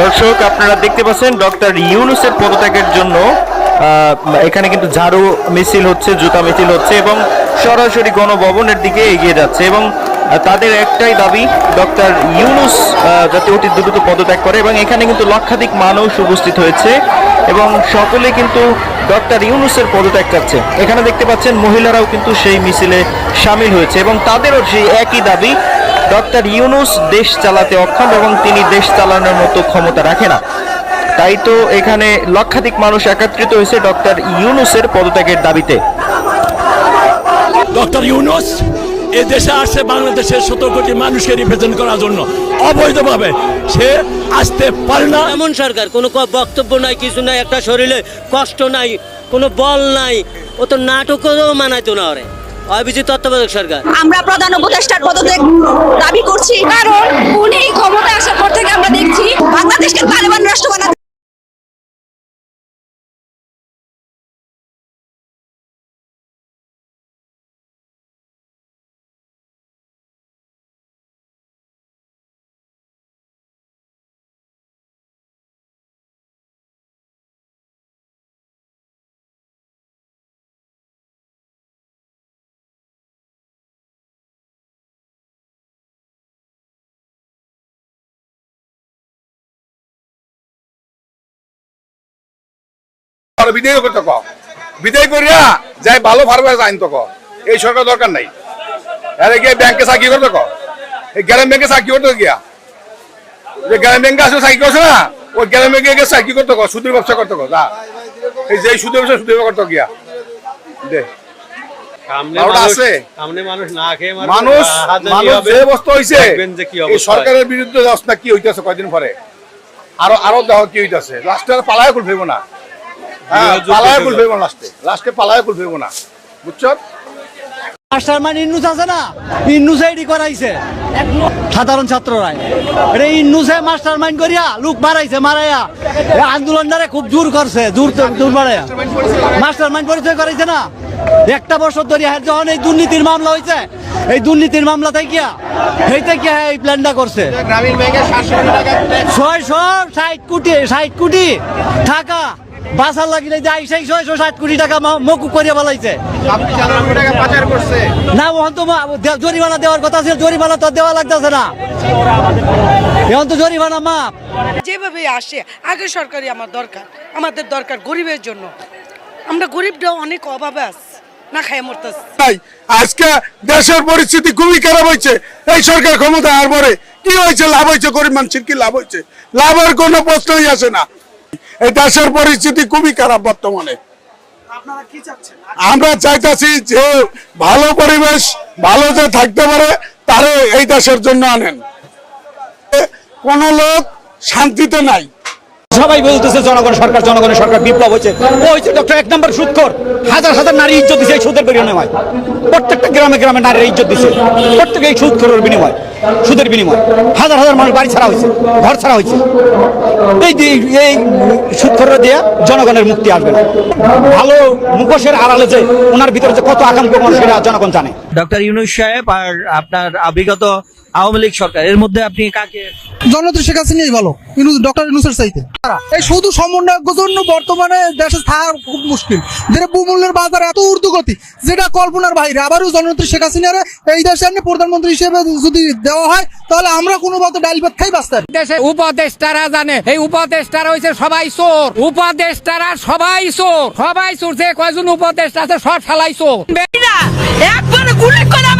দর্শক, আপনারা দেখতে পাচ্ছেন ডক্টর ইউনুসের পদত্যাগের জন্য এখানে কিন্তু ঝাড়ু মিছিল হচ্ছে, জুতা মিছিল হচ্ছে এবং সরাসরি গণভবনের দিকে এগিয়ে যাচ্ছে এবং তাদের একটাই দাবি, ডক্টর ইউনুস যাতে অতি দ্রুত পদত্যাগ করে এবং এখানে কিন্তু লক্ষাধিক মানুষ উপস্থিত হয়েছে এবং সকলে কিন্তু ডক্টর ইউনুসের পদত্যাগ চাচ্ছে। এখানে দেখতে পাচ্ছেন মহিলারাও কিন্তু সেই মিছিলে সামিল হয়েছে এবং তাদেরও সেই একই দাবি ডক্টর ইউনুস দেশ চালাতে অক্ষম এবং তিনি দেশ চালানোর মতো ক্ষমতা রাখে না। তাই তো এখানে লক্ষাধিক মানুষ একত্রিত হয়েছে ডক্টর ইউনুসের পদত্যাগের দাবিতে। ডক্টর ইউনুস এ দেশে আসছে বাংলাদেশের সতেরো কোটি মানুষকে রিপ্রেজেন্ট করার জন্য। অবৈধভাবে সে আসতে পারে না। এমন সরকার কোনো বক্তব্য নাই কিছু নাই একটা শরীরে কষ্ট নাই কোনো বল নাই ও তো নাটকও মানাইতো না ওরে। অভিজিৎ তত্ত্বাবধায়ক সরকার? আমরা প্রধান উপদেষ্টার পদত্যাগ দাবি করছি। কারণ উনি ক্ষমতা আসার পর থেকে আমরা দেখছি বাংলাদেশকে তালেবান রাষ্ট্র বানাতে আর বিদায় করতে কও। বিদায় করিয়া যাই ভালো ফার্মে আইন তো কও। এই সরকার দরকার নাই। আরে গিয়ে ব্যাংকে চাকরি করতে কও। এই গ্রাম ব্যাংকে চাকরি করতে গিয়া। যে গ্রাম ব্যাংকে আসলে চাকরি করছে না ওই গ্রাম ব্যাংকে গিয়ে চাকরি করতে কও সুদের ব্যবসা করতে কও। যা। এই যে সুদের ব্যবসা সুদের ব্যবসা করতে গিয়া। দে। মানুষ মানুষ যে অবস্থা সরকারের বিরুদ্ধে কি হইতেছে কয়দিন পরে? আরও আরও দেখো কি হইতেছে। লাস্টে পালায় ফেরবো না। পালায় কুল যাবে। লাস্টে। লাস্টে পালায় কুল ফেরবো না। বুঝছ? মাস্টার মাইন্ড ইন্নুস আছে না? ইন্নুসে এডি করাইছে। সাধারণ ছাত্ররা এটা ইন্নুসে মাস্টার মাইন্ড করিয়া লোক মারাইছে মারাইয়া। আন্দোলনটারে খুব জোর করছে জোর জোর মারাইয়া। মাস্টার মাইন্ড পরিচয় করাইছে না? একটা বছর ধরে হ্যাঁ যখন এই দুর্নীতির মামলা হয়েছে এই দুর্নীতির মামলা থেকে সেইটা এই প্ল্যানটা করছে। ছয়শো ষাট কোটি ষাট কোটি টাকা বাসার লাগিলে যে সেই ছয়শো ষাট কোটি টাকা মকুব করিয়া বলাইছে না ওখান তো জরিমানা দেওয়ার কথা ছিল জরিমানা তো দেওয়া লাগতেছে না। এখন তো জরিমানা মাপ যেভাবে আসে আগে সরকারি আমার দরকার আমাদের দরকার গরিবের জন্য। আমরা গরিবটাও অনেক অভাবে আছি না খাই মরতেছি। তাই আজকে দেশের পরিস্থিতি খুবই খারাপ হয়েছে এই সরকার ক্ষমতা আর পরে কি হয়েছে? লাভ হয়েছে গরিব মানুষের কি লাভ হয়েছে? লাভের কোনো প্রশ্নই আসে না। এই দেশের পরিস্থিতি খুবই খারাপ বর্তমানে। আমরা চাইতেছি যে ভালো পরিবেশ ভালো যে থাকতে পারে তারে এই দেশের জন্য আনেন। কোন লোক শান্তিতে নাই। সবাই বলতেছে, জনগণ সরকার জনগণের সরকার, বিপ্লব হয়েছে। ও হয়েছে ডক্টর এক নম্বর সুদখোর হাজার হাজার নারী ইজ্জত দিছে এই সুদের বিনিময়। প্রত্যেকটা গ্রামে গ্রামে নারীর ইজ্জত দিছে। প্রত্যেকে এই সুদখোরের বিনিময়, সুদের বিনিময়। হাজার হাজার মানুষ বাড়ি ছাড়া হয়েছে, ঘর ছাড়া হয়েছে। এই এই সুদখোররা দিয়ে জনগণের মুক্তি আসবে না। ভালো মুখোশের আড়ালে যে ওনার ভিতরে যে কত আকাঙ্ক্ষ মানুষ সেটা জনগণ জানে। ডক্টর ইউনুস সাহেব আর আপনার বিগত আওয়ামী লীগ সরকার এর মধ্যে আপনি কাকে? জননেত্রী শেখ হাসিনাই ভালো ইউনুস ডক্টর ইউনুসের চাইতে। এই শুধু সমন্বয়ক জন্য বর্তমানে দেশে থাকা খুব মুশকিল। দ্রব্যমূল্যের বাজার এত ঊর্ধ্বগতি যেটা কল্পনার বাইরে। আবারও জননেত্রী শেখ হাসিনার এই দেশে এনে প্রধানমন্ত্রী হিসেবে যদি দেওয়া হয় তাহলে আমরা কোনো মতো ডাইল ভাত খাই বাঁচতে দেশে উপদেষ্টারা জানে এই উপদেষ্টারা হয়েছে সবাই চোর। উপদেষ্টারা সবাই চোর। সবাই চোর যে কয়জন উপদেষ্টা আছে সব ফেলাই চোর। একবারে গুলি করে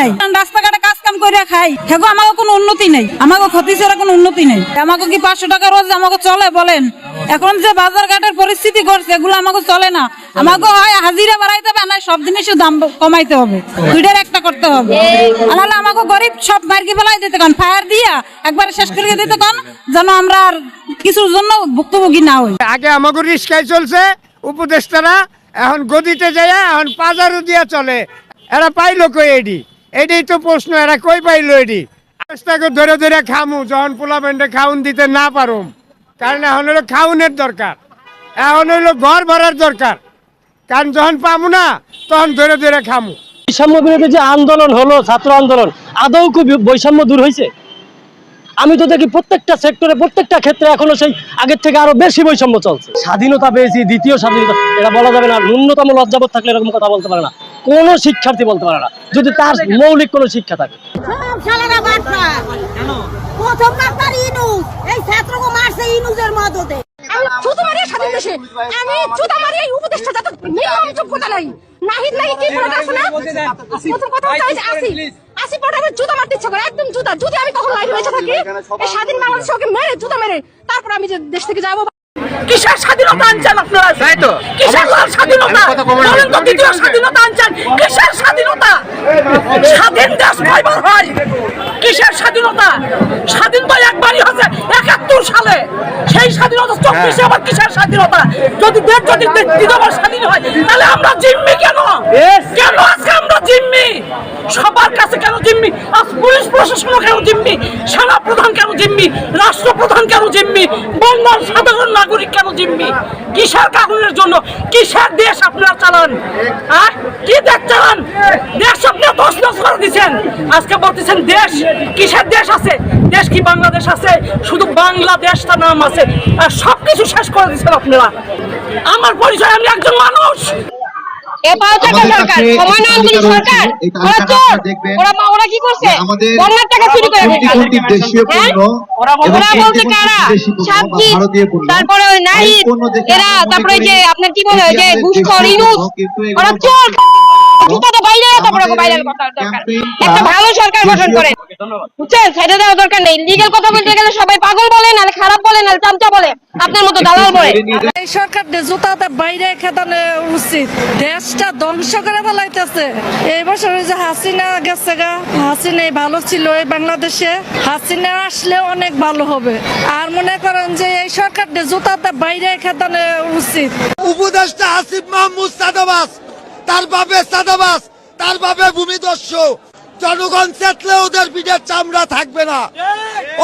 নাই। রাস্তাঘাটে কাজ কাম করে খাই। হেগো আমাকে কোনো উন্নতি নেই। আমাকে ক্ষতি ছাড়া কোনো উন্নতি নেই। আমাকে কি পাঁচশো টাকা রোজ আমাকে চলে বলেন? এখন যে বাজার ঘাটের পরিস্থিতি করছে এগুলো আমাকে চলে না। আমাকে হয় হাজিরা বাড়াইতে হবে না সব জিনিসের দাম কমাইতে হবে। দুইটার একটা করতে হবে। নাহলে আমাকে গরিব সব মার্কি ফেলাই দিতে কান ফায়ার দিয়া একবারে শেষ করে দিতে কান যেন আমরা আর কিছুর জন্য ভুক্তভোগী না হই। আগে আমাকে রিস্কায় চলছে, উপদেষ্টারা এখন গদিতে যায় এখন পাজারও দিয়া চলে। এরা পাইলো কই এডি? এটাই তো প্রশ্ন, এরা কই পাইলো এডি রাস্তাকে ধরে ধরে খামু, যখন পোলাবেন্টে খাউন দিতে না পারুম। কারণ এখন হলো খাউনের দরকার। এখন হইল ঘর ভরার দরকার। কারণ যখন পামু না, তখন ধরে ধরে খামু। বৈষম্য বিরোধী যে আন্দোলন হলো, ছাত্র আন্দোলন, আদৌ কি বৈষম্য দূর হয়েছে আমি তো দেখি প্রত্যেকটা সেক্টরে প্রত্যেকটা ক্ষেত্রে এখনও সেই আগের থেকে আরও বেশি বৈষম্য চলছে। স্বাধীনতা পেয়েছি, দ্বিতীয় স্বাধীনতা, এটা বলা যাবে না। ন্যূনতম লজ্জাবোধ থাকলে এরকম কথা বলতে পারে না। কোনো শিক্ষার্থী বলতে পারে না। যদি তার মৌলিক কোনো শিক্ষা থাকে। আসি। আসি পরে জুতা মারতে ইচ্ছা করে একদম জুতা। যদি আমি তখন লাইফে বেঁচে থাকি এই স্বাধীন বাংলাদেশ ওকে মেরে জুতা মেরে তারপর আমি যে দেশ থেকে যাব। কিসের স্বাধীনতা আনছেন আপনারা? তাই তো। কিসের স্বাধীনতা? বলেন তো দ্বিতীয় স্বাধীনতা স্বাধীন দেশ কয়বার হয় কিসের স্বাধীনতা? স্বাধীন তো একবারই হচ্ছে একাত্তর সালে। সেই স্বাধীনতা চব্বিশে আবার কিসের স্বাধীনতা? যদি দেশ যদি দ্বিতীয়বার স্বাধীন হয় তাহলে আমরা জিম্মি কেন? কেন আজকে আমরা জিম্মি? সবার কাছে কেন জিম্মি? আজ পুলিশ প্রশাসনও কেন জিম্মি? সেনা প্রধান কেন জিম্মি? রাষ্ট্রপ্রধান কেন জিম্মি? বাংলার সাধারণ নাগরিক কেন জিম্মি? কিসের কারণের জন্য? কিসের দেশ আপনারা চালান? আর কি দেশ চালান? দেশ আপনারা দশ দশ করে দিচ্ছেন আজকে বলতেছেন দেশ, কিসের দেশ আছে? দেশ কি বাংলাদেশ আছে? শুধু বাংলাদেশটা নাম আছে। আর সব কিছু শেষ করে দিচ্ছেন আপনারা। আমার পরিচয়, আমি একজন মানুষ। এবার টাকা সরকার সময় না আন্দোলন সরকার। ওরা চোর। ওরা মা- ওরা কি করছে? বন্যার টাকা চুরি করে হ্যাঁ? ওরা বলতে কারা? সাবজিৎ তারপরে ওই এরা তারপরে যে আপনার কি বলে যে ঘুষখোর ইনুস। ওরা চোর। জুতাতে বাইরে তারপরে কথা দরকার। একটা ভালো সরকার গঠন করেন। বুঝছেন? দেওয়া দরকার নেই। লিগেল কথা বলতে গেলে সবাই পাগল বলে খারাপ বলে চামচা বলে। আপনার মতো দালাল বলে। এই সরকার জুতাতে বাইরে খেতানো উচিত। দেশটা ধ্বংস করে ফেলাইতেছে। এই বছর যে হাসিনা গেছে গা। হাসিনাই ভালো ছিল এই বাংলাদেশে। হাসিনা আসলে অনেক ভালো হবে। আর মনে করেন যে এই সরকার জুতাতে বাইরে খেতানো উচিত। উপদেষ্টা আসিফ মাহমুদ সাদাবাস তার বাপে সাদাবাস তার বাপে ভূমিদস্য। জনগণ চেতলে ওদের পিঠের চামড়া থাকবে না।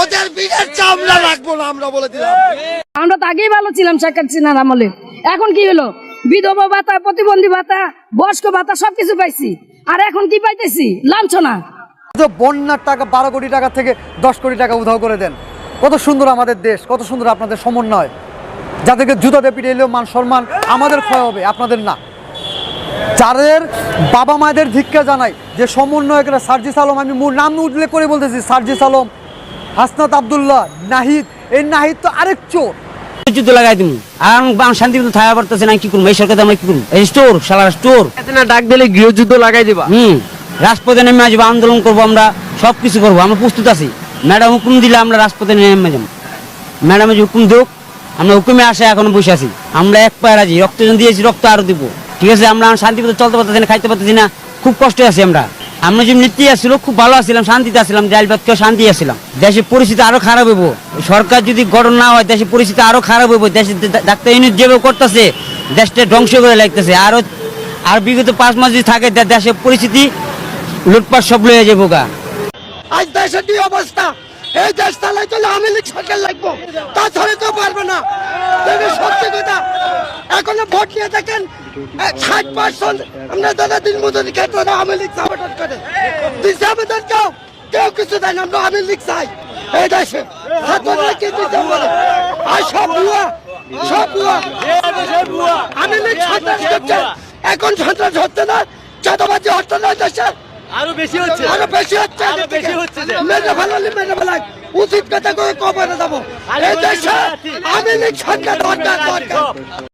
ওদের পিঠের চামড়া রাখব না আমরা বলে দিলাম। আমরা তো আগেই ভালো ছিলাম শেখ হাসিনার আমলে। এখন কি হলো? বিধবা ভাতা প্রতিবন্ধী ভাতা বয়স্ক ভাতা সবকিছু পাইছি। আর এখন কি পাইতেছি? লাঞ্ছনা। তো বন্যার টাকা বারো কোটি টাকা থেকে দশ কোটি টাকা উধাও করে দেন। কত সুন্দর আমাদের দেশ কত সুন্দর আপনাদের সমন্বয়। যাদেরকে জুতাতে পিটে এলেও মান সম্মান আমাদের ক্ষয় হবে আপনাদের না। যাদের বাবা মায়েদের ধিক্কা জানাই যে সমন্বয়করা সার্জিস আলম আমি মূল নাম উল্লেখ করে বলতেছি সার্জিস আলম হাসনাত আবদুল্লাহ নাহিদ এই নাহিদ তো আরেক চোর। যুদ্ধ লাগাই দিমু। আর আমি শান্তি মতো থাকা পারতেছে না কি করব? এই সরকার আমরা কি করব? এই স্টোর না ডাক দিলে গৃহযুদ্ধ লাগাই দিবা। হুম রাজপথে নেমে আসব আন্দোলন করব আমরা সব কিছু করব। আমরা প্রস্তুত আছি। ম্যাডাম হুকুম দিলে আমরা রাজপথে নেমে যাব। ম্যাডাম হুকুম আমরা হুকুমে আসে এখনও বসে আছি। আমরা এক পায়ে রাজি রক্ত দিয়েছি রক্ত আরও দিব। ঠিক আছে, আমরা শান্তি মতো চলতে পারতেছি না, খাইতে পারতেছি না। খুব কষ্টে আছি আমরা। আমরা যে নীতি আসছিল খুব ভালো আছিলাম, শান্তিতে আসছিলাম ডাইল ভাত শান্তি আসছিলাম দেশের পরিস্থিতি আরও খারাপ হইব। সরকার যদি গঠন না হয়, দেশের পরিস্থিতি আরও খারাপ হইব। দেশের দা- ডাক্তার ইউনিট যেভাবে করতেছে, দেশটা ধ্বংস করে লাগতেছে। আরও, আর বিগত পাঁচ মাস যদি থাকে দেশের পরিস্থিতি লুটপাট সব লয়ে যাব গা। আজ দেশের কি অবস্থা? এই দেশ চালাই চলে লীগ সরকার ষাট পার্সেন্ট আমরা দাদা দিন মতন ক্ষেত্রে আওয়ামী লীগ সাপোর্ট করে দিশা আবেদন কেউ কেউ কিছু দেয় না আমরা আওয়ামী লীগ চাই এই দেশে ছাত্ররা কি দিতে বলে? আর সব ভুয়া সব ভুয়া। আওয়ামী লীগ সন্ত্রাস করছে। এখন সন্ত্রাস হচ্ছে না চাঁদাবাজি হচ্ছে না দেশে। আরও বেশি হচ্ছে। আরও বেশি হচ্ছে আরও বেশি হচ্ছে। মেরে ফেলালি মেরে ফেলাই। উচিত কথা করে কবরে যাব। এই দেশে আমি লীগ সরকার দরকার দরকার